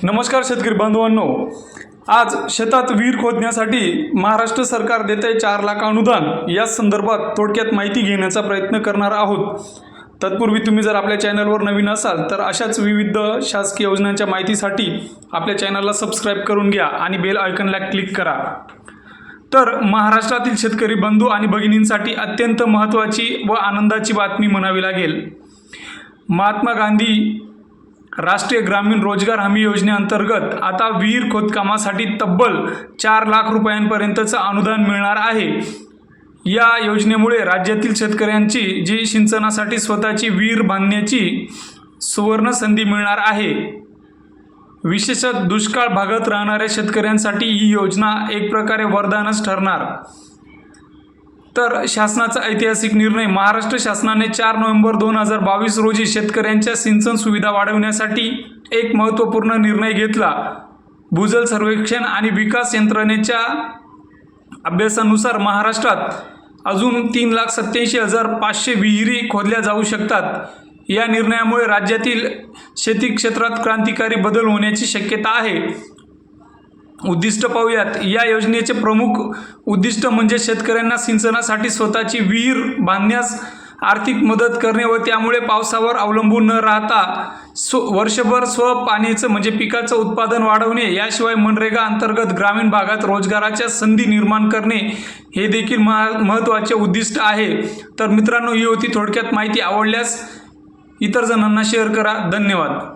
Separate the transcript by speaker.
Speaker 1: नमस्कार शेतकरी बांधवांनो. आज शेतात विहीर खोदण्यासाठी महाराष्ट्र सरकार देत आहे चार लाख अनुदान. या संदर्भात थोडक्यात माहिती घेण्याचा प्रयत्न करणार आहोत. तत्पूर्वी तुम्ही जर आपल्या चॅनलवर नवीन असाल तर अशाच विविध शासकीय योजनांच्या माहितीसाठी आपल्या चॅनलला सबस्क्राईब करून घ्या आणि बेल आयकनला क्लिक करा. तर महाराष्ट्रातील शेतकरी बंधू आणि भगिनींसाठी अत्यंत महत्त्वाची व आनंदाची बातमी म्हणावी लागेल. महात्मा गांधी राष्ट्रीय ग्रामीण रोजगार हमी योजनेअंतर्गत आता विहीर खोदकामासाठी तब्बल चार लाख रुपयांपर्यंतचं अनुदान मिळणार आहे. या योजनेमुळे राज्यातील शेतकऱ्यांची जी सिंचनासाठी स्वतःची विहीर बांधण्याची सुवर्ण संधी मिळणार आहे. विशेषतः दुष्काळ भागात राहणाऱ्या शेतकऱ्यांसाठी ही योजना एक प्रकारे वरदानच ठरणार. तर शासनाचा ऐतिहासिक निर्णय महाराष्ट्र शासनाने चार नोव्हेंबर दोन हजार बावीस रोजी शेतकऱ्यांच्या सिंचन सुविधा वाढवण्यासाठी एक महत्त्वपूर्ण निर्णय घेतला. भूजल सर्वेक्षण आणि विकास यंत्रणेच्या अभ्यासानुसार महाराष्ट्रात अजून तीन लाख सत्याऐंशी हजार पाचशे विहिरी खोदल्या जाऊ शकतात. या निर्णयामुळे राज्यातील शेती क्षेत्रात क्रांतिकारी बदल होण्याची शक्यता आहे. उद्दिष्ट पाहूयात. या योजनेचे प्रमुख उद्दिष्ट म्हणजे शेतकऱ्यांना सिंचनासाठी स्वतःची विहीर बांधण्यास आर्थिक मदत करणे व त्यामुळे पावसावर अवलंबून न राहता स्व वर्षभर स्व पाण्याचं म्हणजे पिकाचं उत्पादन वाढवणे याशिवाय मनरेगा अंतर्गत ग्रामीण भागात रोजगाराच्या संधी निर्माण करणे हे देखील महा महत्त्वाचे उद्दिष्ट आहे. तर मित्रांनो ही होती थोडक्यात माहिती आवडल्यास इतर जणांना शेअर करा. धन्यवाद.